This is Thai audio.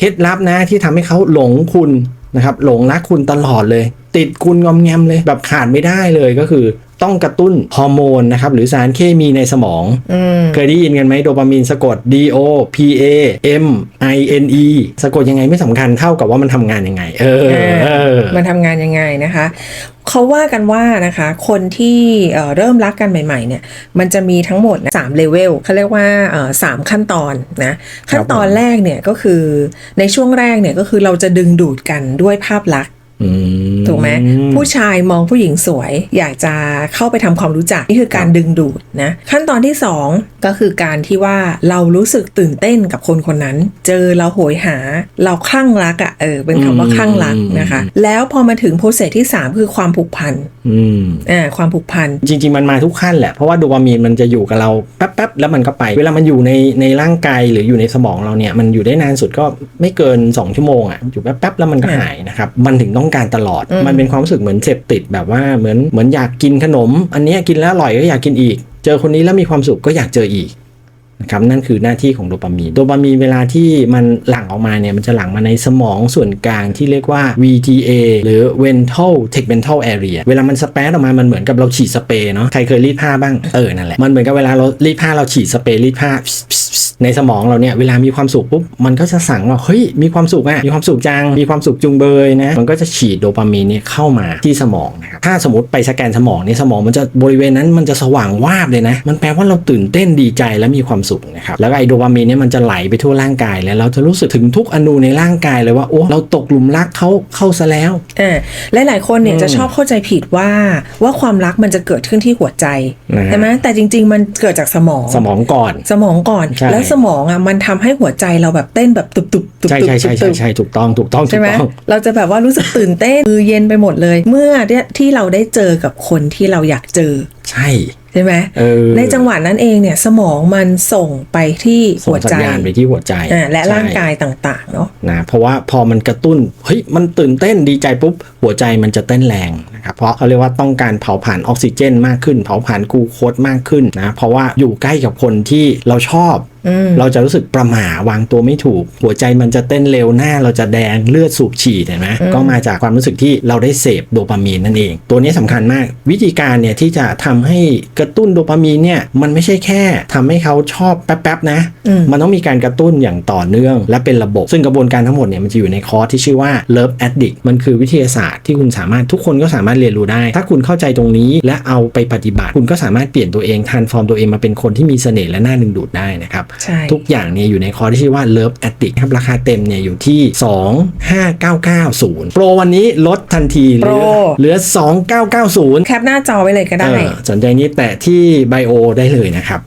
เคล็ดลับนะที่ทำให้เขาหลงคุณนะครับหลงรักคุณตลอดเลย ติดคุณงอมแงมเลยแบบขาดไม่ได้เลยก็คือต้องกระตุ้นฮอร์โมนนะครับหรือสารเคมีในสมองอืมเคยได้ยินกันไหมโดปามีนสะกด D O P A M I N E สะกดยังไงไม่สำคัญเท่ากับว่ามันทำงานยังไง เออเออ มันทำงานยังไงนะคะเขาว่ากันว่านะคะ คนที่เอ่อเริ่มรักกันใหม่ ๆ เนี่ย มันจะมีทั้งหมดนะสามเลเวลเขาเรียกว่าเอ่อสามขั้นตอนนะขั้นตอนแรกเนี่ยก็คือในช่วงแรกเนี่ยก็คือเราจะดึงดูดกันด้วยภาพลักษณ์อืม ถูกไหมผู้ชายมองผู้หญิงสวย อยากจะเข้าไปทำความรู้จัก นี่คือการดึงดูดนะขั้นตอนที่ 2 ก็คือการที่ว่าเรารู้สึกตื่นเต้นกับคนคนนั้น เจอเราโหยหา เราคลั่งรักอะ่ะเออเป็นคำว่าคลั่งรักนะคะ แล้วพอมาถึงโปรเซสที่ 3 คือความผูกพันอืมอ่าความผูกพันจริง ๆ มันมาทุกขั้นแหละ เพราะว่าโดปามีนมันจะอยู่กับเราแป๊บๆแล้วมันก็ไป เวลามันอยู่ในในร่างกายหรืออยู่ในสมองเราเนี่ยมันอยู่ได้นานสุดก็ไม่เกิน 2 ชั่วโมงอะ่ะอยู่แป๊บๆแล้วมันก็อ่าหายนะครับมันถึงต้องการตลอดอืมมันเป็นความรู้สึกเหมือนเสพติดแบบว่าเหมือนเหมือนอยากกินขนม อันเนี้ยกินแล้วอร่อยก็อยากกินอีก เจอคนนี้แล้วมีความสุขก็อยากเจออีกนะครับนั่นคือหน้าที่ของโดปามีนโดปามีนเวลาที่มันหลั่งออกมาเนี่ยมันจะหลั่งมาในสมองส่วนกลางที่เรียกว่า VTA หรือ ventral tegmental area เวลามันสเปซออกมา มันเหมือนกับเราฉีดสเปรย์เนาะใครเคยรีดผ้าบ้างเออนั่นแหละมันเหมือนกับเวลาเรารีดผ้าเราฉีดสเปรย์รีดผ้าในสมองเราเนี่ยเวลามีความสุขปุ๊บมันก็จะสั่งว่าเฮ้ยมีความสุขอะมีความสุขจัง มีความสุขจุงเบยนะมันก็จะฉีดโดปามีนเนี่ยเข้ามาที่สมองนะครับถ้าสมมติไปสแกนสมองเนี่ยสมองมันจะบริเวณนั้นมันจะสว่างวาบเลยนะ มันแปลว่าเราตื่นเต้นดีใจและมีความสุขนะครับแล้วก็ไอโดปามีนเนี่ยมันจะไหลไปทั่วร่างกายแล้วเราจะรู้สึกถึงทุกอนูในร่างกายเลยว่าโอ้เราตกหลุมรักเขาเข้าซะแล้วอ่าหลายๆคนเนี่ยอืมจะชอบเข้าใจผิดว่าว่าความรักมันจะเกิดขึ้นที่หัวใจนะฮะใช่ไหมแต่จริง ๆ มันเกิดจากสมองสมองก่อน สมองก่อนใช่แล้วสมองอะมันทำให้หัวใจเราแบบเต้นแบบตุบตุบตุบใช่ตุบใช่ใช่ตุใช่บใช่ถูกต้องถูกต้องถูใช่กไหมต้องเราจะแบบว่ารู้สึกตื่นเต้นมือเย็นไปหมดเลย เมื่อเนี่ยที่เราได้เจอกับคนที่เราอยากเจอ ใช่ใช่ไหมเออในจังหวะนั้นเองเนี่ยสมองมันส่งไปที่ส่หังวสัใจญญาณไปที่หัวใจอ่าและใช่ร่างกายต่างๆเนาะนะเพราะว่าพอมันกระตุ้นเฮ้ยมันตื่นเต้นดีใจปุ๊บหัวใจมันจะเต้นแรงนะครับเพราะเขาเรียกว่าต้องการเผาผลาญออกซิเจน มากขึ้น เผาผลาญกลูโคสมากขึ้นนะเพราะว่าอยู่ใกล้กับคนที่เราชอบอืมเราจะรู้สึกประหม่าวางตัวไม่ถูก หัวใจมันจะเต้นเร็วหน้าเราจะแดงเลือดสูบฉีดเห็นไหมก็มาจากความรู้สึกที่เราได้เสพโดปามีนนั่นเอง ตัวนี้สำคัญมาก วิธีการเนี่ยที่จะทำให้กระตุ้นโดปามีนเนี่ยมันไม่ใช่แค่ทำให้เขาชอบแป๊บๆนะอืมมันต้องมีการกระตุ้นอย่างต่อเนื่อง และเป็นระบบ ซึ่งกระบวนการทั้งหมดเนี่ยมันจะอยู่ในคอร์สที่ชื่อว่า Love Addict มันคือวิทยาศาสตร์ที่คุณสามารถทุกคนก็สามารถเรียนรู้ได้ ถ้าคุณเข้าใจตรงนี้และเอาไปปฏิบัติ คุณก็สามารถเปลี่ยนตัวเองทานฟอร์มตัวเองมาเป็นคนที่มีเสน่ห์และน่าดึงดูดได้นะครับใช่ทุกอย่างเนี่ยอยู่ในคอร์สที่ชื่อว่า Love Addict ครับราคาเต็มเนี่ยอยู่ที่ 25990 โปรวันนี้ลดทันทีเหลือโปรเหลือ 2990 แคปหน้าจอไว้เลยก็ได้เออสนใจนี้แตะที่ไบโอได้เลยนะครับ